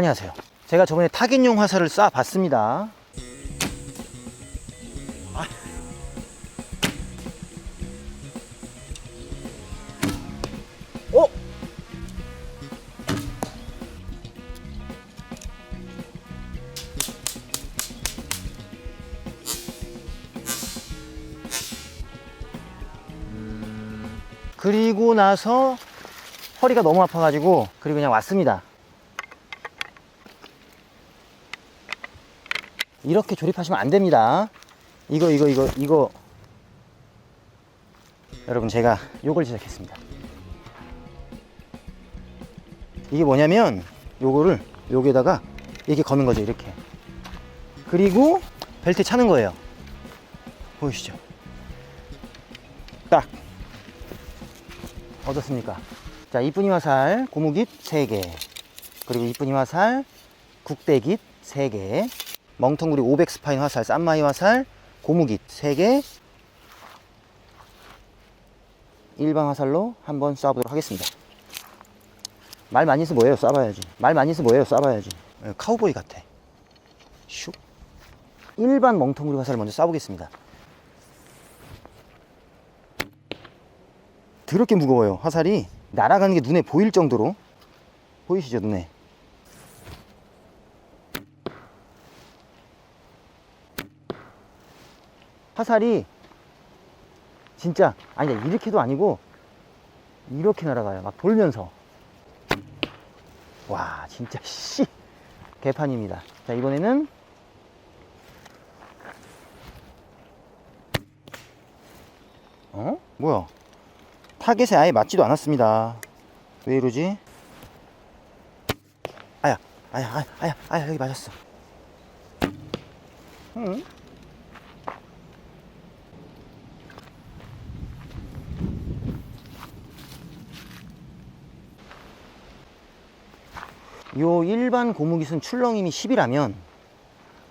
안녕하세요. 제가 저번에 타겟용 화살을 쏴 봤습니다. 어? 그리고 나서 허리가 너무 아파가지고 그리고 그냥 왔습니다. 이렇게 조립하시면 안 됩니다. 이거 이거 이거 이거 여러분 제가 요걸 제작했습니다. 이게 뭐냐면 요거를 여기에다가 이렇게 거는 거죠 이렇게. 그리고 벨트 차는 거예요. 보이시죠? 딱 얻었습니까? 자, 이쁜이 화살 고무깃 3개. 그리고 이쁜이 화살 국대깃 3개. 멍텅구리 500 스파인 화살 쌈마이 화살 고무깃 3개. 일반 화살로 한번 쏴보도록 하겠습니다. 말 많이 해서 뭐예요? 쏴봐야지. 말 많이 해서 뭐예요? 쏴봐야지. 예, 카우보이 같아. 슉. 일반 멍텅구리 화살을 먼저 쏴보겠습니다. 더럽게 무거워요. 화살이 날아가는 게 눈에 보일 정도로 보이시죠 눈에 화살이 진짜 아니 이렇게도 아니고 이렇게 날아가요. 막 돌면서 와 진짜 씨 개판입니다. 자 이번에는 어 뭐야? 타겟에 아예 맞지도 않았습니다. 왜 이러지? 아야, 아야, 아야, 아야, 아야, 여기 맞았어. 응? 요 일반 고무깃은 출렁임이 10이라면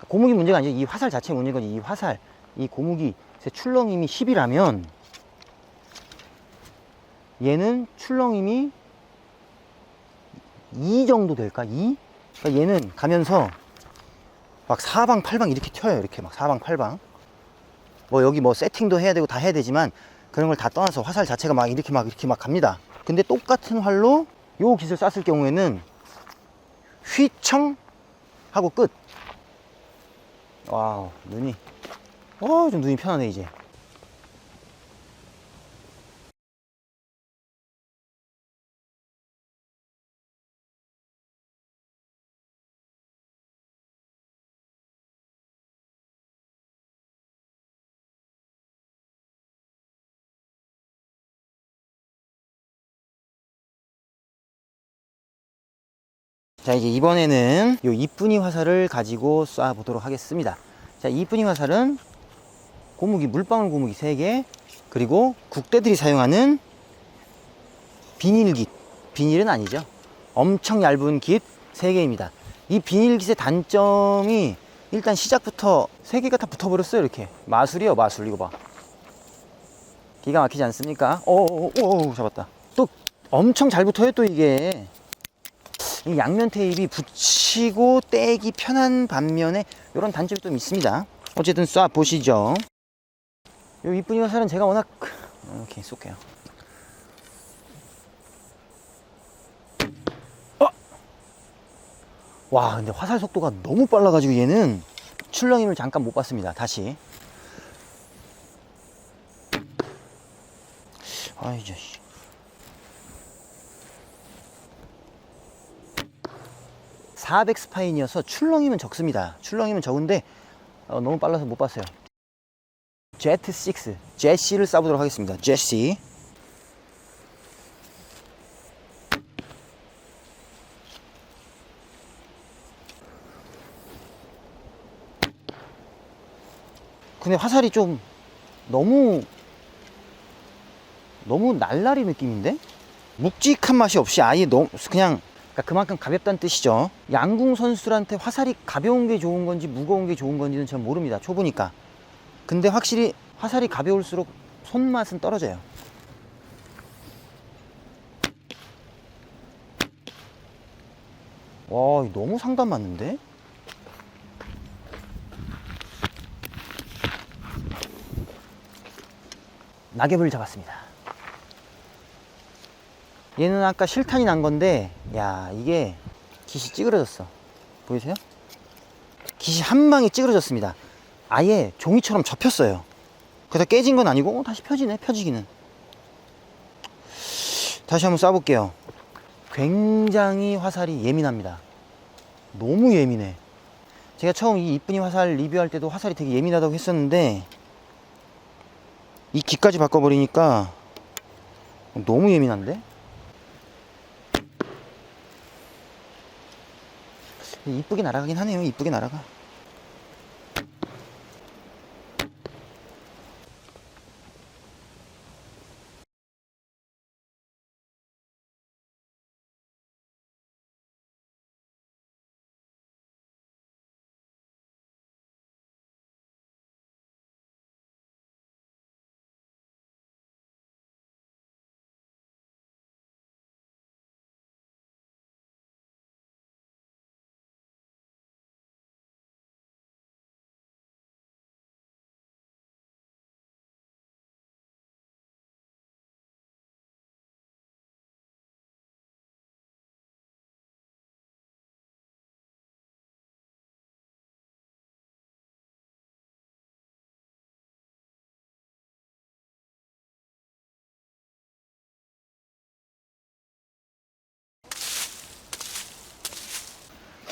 고무기 문제가 아니죠. 이 화살 자체 거지. 이 화살, 이 고무기의 출렁임이 10이라면 얘는 출렁임이 2 정도 될까? 2? 그러니까 얘는 가면서 막 사방 팔방 이렇게 튀어요. 이렇게 막 사방 팔방. 뭐 여기 뭐 세팅도 해야 되고 다 해야 되지만 그런 걸 다 떠나서 화살 자체가 막 이렇게 막 이렇게 막 갑니다. 근데 똑같은 활로 요 깃을 쐈을 경우에는 휘청 하고 끝. 와우 눈이 어좀 눈이 편하네 이제. 자 이제 이번에는 요 이쁜이 화살을 가지고 쏴 보도록 하겠습니다. 자 이쁜이 화살은 고무기 물방울 고무기 3개 그리고 국대들이 사용하는 비닐깃. 비닐은 아니죠. 엄청 얇은 깃 3개입니다. 이 비닐깃의 단점이 일단 시작부터 3개가 다 붙어버렸어요 이렇게. 마술이요 마술. 이거 봐. 기가 막히지 않습니까? 오오오 잡았다. 또 엄청 잘 붙어요 또 이게. 이 양면 테이프 붙이고 떼기 편한 반면에 이런 단점이 좀 있습니다. 어쨌든 쏴 보시죠. 요 이쁜이 화살은 제가 워낙 이렇게 쏠게요. 어! 와, 근데 화살 속도가 너무 빨라가지고 얘는 출렁임을 잠깐 못 봤습니다. 다시. 아이 자 400 스파인이어서 출렁이면 적습니다. 출렁이면 적은데 어, 너무 빨라서 못 봤어요. 제트 6, 제시를 쏴보도록 하겠습니다. 제시. 근데 화살이 좀 너무 너무 날라리 느낌인데? 묵직한 맛이 없이 아예 너무 그냥 그러니까 그만큼 가볍다는 뜻이죠. 양궁 선수들한테 화살이 가벼운 게 좋은 건지 무거운 게 좋은 건지는 전 모릅니다. 초보니까. 근데 확실히 화살이 가벼울수록 손맛은 떨어져요. 와, 너무 상단 맞는데? 낙엽을 잡았습니다. 얘는 아까 실탄이 난 건데, 야, 이게 깃이 찌그러졌어. 보이세요? 깃이 한 방에 찌그러졌습니다. 아예 종이처럼 접혔어요. 그래서 깨진 건 아니고, 어, 다시 펴지네, 펴지기는. 다시 한번 쏴볼게요. 굉장히 화살이 예민합니다. 너무 예민해. 제가 처음 이 이쁜이 화살 리뷰할 때도 화살이 되게 예민하다고 했었는데, 이 기까지 바꿔버리니까 너무 예민한데? 이쁘게 날아가긴 하네요. 이쁘게 날아가.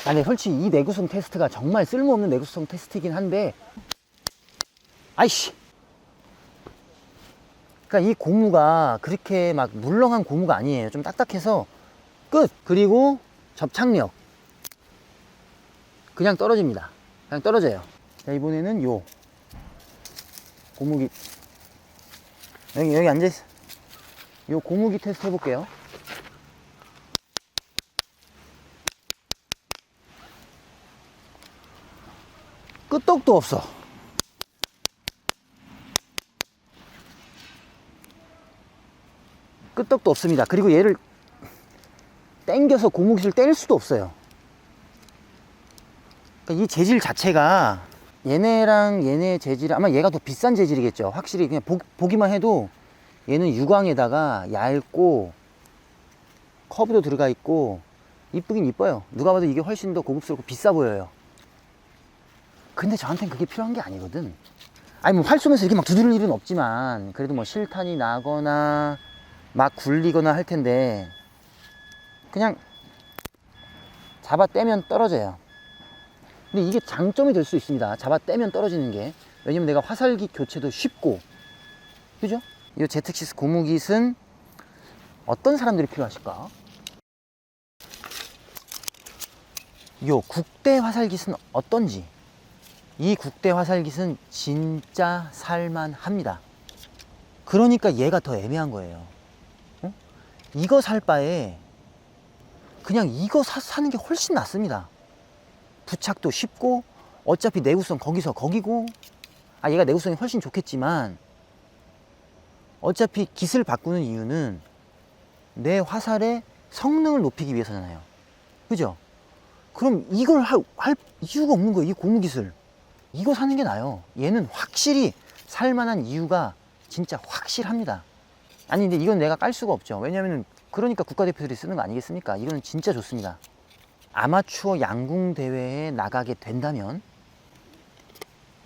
아니 솔직히 이 내구성 테스트가 정말 쓸모없는 내구성 테스트이긴 한데 아이씨. 그러니까 이 고무가 그렇게 막 물렁한 고무가 아니에요. 좀 딱딱해서 끝! 그리고 접착력. 그냥 떨어집니다. 그냥 떨어져요. 자 이번에는 요 고무기. 여기 여기 앉아있어. 요 고무기 테스트 해볼게요 끄떡도 없어. 끄떡도 없습니다. 그리고 얘를 당겨서 고무기를 뗄 수도 없어요. 그러니까 이 재질 자체가 얘네랑 얘네 재질 아마 얘가 더 비싼 재질이겠죠. 확실히 그냥 보, 보기만 해도 얘는 유광에다가 얇고 커브도 들어가 있고 이쁘긴 이뻐요. 누가 봐도 이게 훨씬 더 고급스럽고 비싸 보여요. 근데 저한텐 그게 필요한 게 아니거든. 아니 뭐 활 쏘면서 이렇게 막 두드릴 일은 없지만 그래도 뭐 실탄이 나거나 막 굴리거나 할 텐데 그냥 잡아 떼면 떨어져요. 근데 이게 장점이 될 수 있습니다. 잡아 떼면 떨어지는 게 왜냐면 내가 화살기 교체도 쉽고 그죠? 이 제트시스 고무깃은 어떤 사람들이 필요하실까? 요 국대 화살깃은 어떤지 이 국대 화살깃은 진짜 살만합니다. 그러니까 얘가 더 애매한 거예요. 어? 이거 살 바에 그냥 이거 사, 사는 게 훨씬 낫습니다. 부착도 쉽고 어차피 내구성 거기서 거기고 아 얘가 내구성이 훨씬 좋겠지만 어차피 깃을 바꾸는 이유는 내 화살의 성능을 높이기 위해서잖아요. 그죠? 그럼 이걸 할, 할 이유가 없는 거예요. 이 고무 깃을. 이거 사는 게 나아요. 얘는 확실히 살만한 이유가 진짜 확실합니다. 아니 근데 이건 내가 깔 수가 없죠. 왜냐면 그러니까 국가대표들이 쓰는 거 아니겠습니까? 이거는 진짜 좋습니다. 아마추어 양궁 대회에 나가게 된다면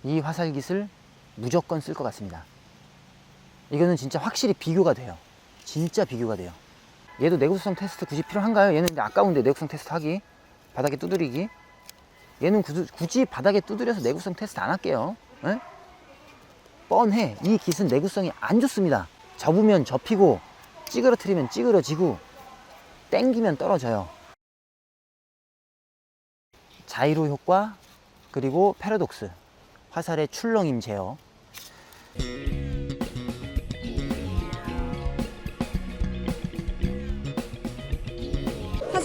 이 화살깃을 무조건 쓸 것 같습니다. 이거는 진짜 확실히 비교가 돼요. 진짜 비교가 돼요. 얘도 내구성 테스트 굳이 필요한가요? 얘는 아까운데 내구성 테스트 하기 바닥에 두드리기 얘는 굳이, 굳이 바닥에 두드려서 내구성 테스트 안 할게요. 에? 뻔해. 이 깃은 내구성이 안 좋습니다. 접으면 접히고, 찌그러뜨리면 찌그러지고, 땡기면 떨어져요. 자이로 효과, 그리고 패러독스, 화살의 출렁임 제어.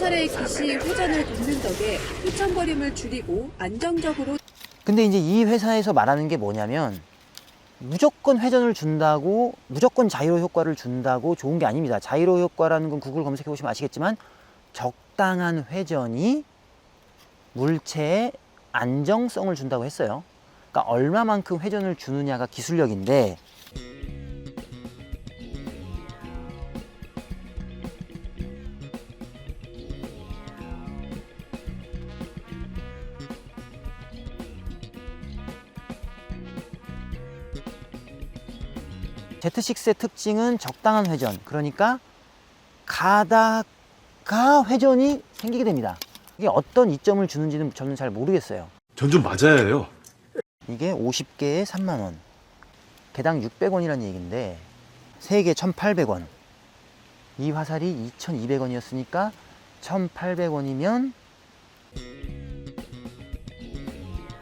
화살의 깃이 회전을 돕는 덕에 휘청거림을 줄이고 안정적으로 근데 이제 이 회사에서 말하는 게 뭐냐면 무조건 회전을 준다고 무조건 자이로 효과를 준다고 좋은 게 아닙니다. 자이로 효과라는 건 구글 검색해 보시면 아시겠지만 적당한 회전이 물체에 안정성을 준다고 했어요. 그러니까 얼마만큼 회전을 주느냐가 기술력인데 Z6의 특징은 적당한 회전. 그러니까 가다가 회전이 생기게 됩니다. 이게 어떤 이점을 주는지는 저는 잘 모르겠어요. 전 좀 맞아야 해요. 이게 50개에 3만 원. 개당 600원이라는 얘기인데 3개 1,800원. 이 화살이 2,200원이었으니까 1,800원이면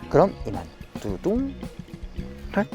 그럼 이만 뚜둥 털